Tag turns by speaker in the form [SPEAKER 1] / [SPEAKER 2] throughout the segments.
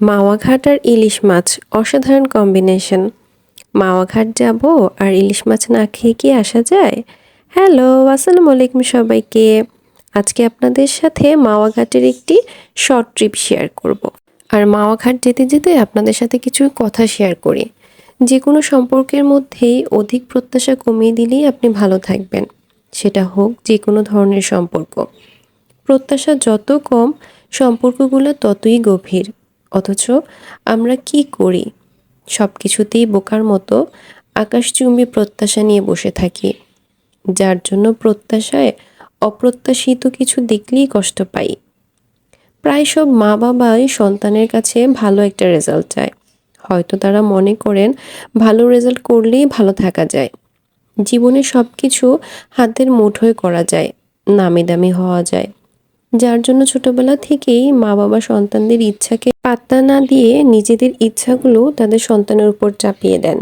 [SPEAKER 1] মাওয়া ঘাট আর ইলিশ মাছ অসাধারণ কম্বিনেশন মাওয়া ঘাট যাব আর ইলিশ মাছ না খেয়ে কি আসা যায়? হ্যালো আসসালামু আলাইকুম সবাইকে। আজকে আপনাদের সাথে মাওয়া ঘাটের একটি শর্ট ট্রিপ শেয়ার করব। আর মাওয়া ঘাট যেতে যেতে আপনাদের সাথে কিছু কথা শেয়ার করি। যে কোনো সম্পর্কের মধ্যেই অধিক প্রত্যাশা কমিয়ে দিলেই আপনি ভালো থাকবেন। সেটা হোক যে কোনো ধরনের সম্পর্ক। প্রত্যাশা যত কম, সম্পর্কগুলো ততই গভীর। অথচ আমরা কি করি? সব কিছুতেই বোকার মতো আকাশচুম্বী প্রত্যাশা নিয়ে বসে থাকি। যার জন্য প্রত্যাশায় অপ্রত্যাশিত কিছু দেখলেই কষ্ট পাই। প্রায় সব মা বাবাই সন্তানের কাছে ভালো একটা রেজাল্ট চায়। হয়তো তারা মনে করেন ভালো রেজাল্ট করলেই ভালো থাকা যায়। জীবনে সব কিছু হাতের মুঠোয় করা যায়, নামি দামি হওয়া যায়। যার জন্য ছোটবেলা থেকেই মা বাবা সন্তানদের ইচ্ছাকে পাত্তা না দিয়ে নিজেদের ইচ্ছাগুলো তাদের সন্তানের উপর চাপিয়ে দেন।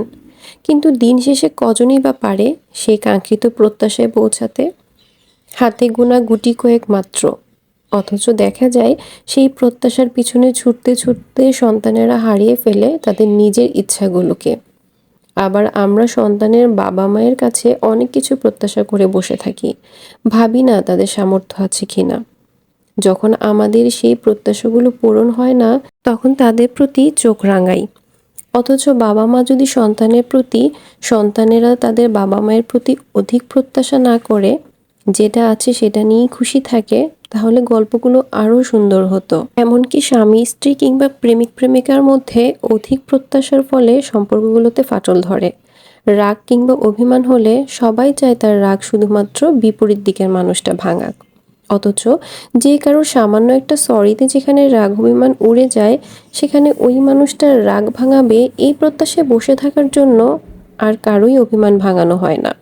[SPEAKER 1] কিন্তু দিন শেষে কজনই বা পারে সেই কাঙ্ক্ষিত প্রত্যাশায় পৌঁছাতে? হাতে গোনা গুটি কয়েক মাত্র। অথচ দেখা যায় সেই প্রত্যাশার পিছনে ছুটতে ছুটতে সন্তানেরা হারিয়ে ফেলে তাদের নিজের ইচ্ছাগুলোকে। আবার আমরা সন্তানের বাবা মায়ের কাছে অনেক কিছু প্রত্যাশা করে বসে থাকি। ভাবি না তাদের সামর্থ্য আছে কিনা। যখন আমাদের সেই প্রত্যাশাগুলো পূরণ হয় না, তখন তাদের প্রতি চোখ রাঙাই। অথচ বাবা মা যদি সন্তানের প্রতি, সন্তানেরা তাদের বাবা মায়ের প্রতি অধিক প্রত্যাশা না করে, যেটা আছে সেটা নিয়েই খুশি থাকে, তাহলে গল্পগুলো আরও সুন্দর হতো। এমনকি স্বামী, স্ত্রী কিংবা প্রেমিক, প্রেমিকার মধ্যে অধিক প্রত্যাশার ফলে সম্পর্কগুলোতে ফাটল ধরে। রাগ কিংবা অভিমান হলে সবাই চায় তার রাগ শুধুমাত্র বিপরীত দিকের মানুষটা ভাঙাক। অথচ যে কারোর সামান্য একটা সরিতে যেখানে রাগ অভিমান উড়ে যায়, সেখানে ওই মানুষটার রাগ ভাঙাবে, এই প্রত্যাশায় বসে থাকার জন্য আর কারোই অভিমান ভাঙানো হয় না।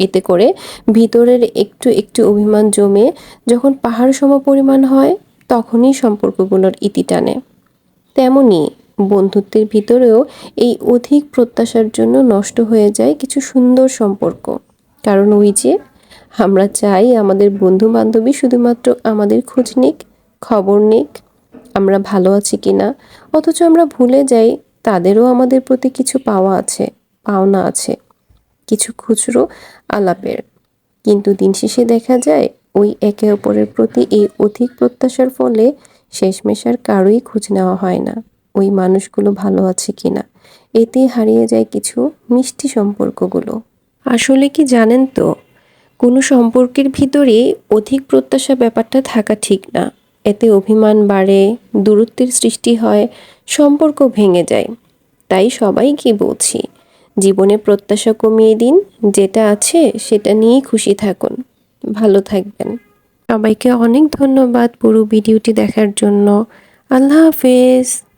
[SPEAKER 1] এতে করে ভিতরের একটু একটু অভিমান জমে যখন পাহাড় সম পরিমাণ হয়, তখনই সম্পর্কগুলোর ইতি টানে। তেমনই বন্ধুত্বের ভিতরেও এই অধিক প্রত্যাশার জন্য নষ্ট হয়ে যায় কিছু সুন্দর সম্পর্ক। কারণ ওই যে আমরা চাই আমাদের বন্ধু বান্ধবী শুধুমাত্র আমাদের খোঁজ নিক, খবর নিক, আমরা ভালো আছি কি না, অথচ আমরা ভুলে যাই তাদেরও আমাদের প্রতি কিছু পাওয়া আছে, পাওনা আছে, কিছু খুচরো আলাপের। কিন্তু দিন শেষে দেখা যায়, ওই একে অপরের প্রতি এই অধিক প্রত্যাশার ফলে শেষমেশ আর কারোই খোঁজ নেওয়া হয় না, ওই মানুষগুলো ভালো আছে কিনা এতেই হারিয়ে যায় কিছু মিষ্টি সম্পর্কগুলো। আসলে কি জানেন তো কোনো সম্পর্কের ভিতরে অধিক প্রত্যাশা ব্যাপারটা থাকা ঠিক না। এতে অভিমান বাড়ে, দূরত্বের সৃষ্টি হয়, সম্পর্ক ভেঙে যায়। তাই সবাইকে বলছি? জীবনে প্রত্যাশা কমিয়ে দিন, যেটা আছে সেটা নিয়েই খুশি থাকুন। ভালো থাকবেন। সবাইকে অনেক ধন্যবাদ পুরো ভিডিওটি দেখার জন্য। আল্লাহ হাফেজ।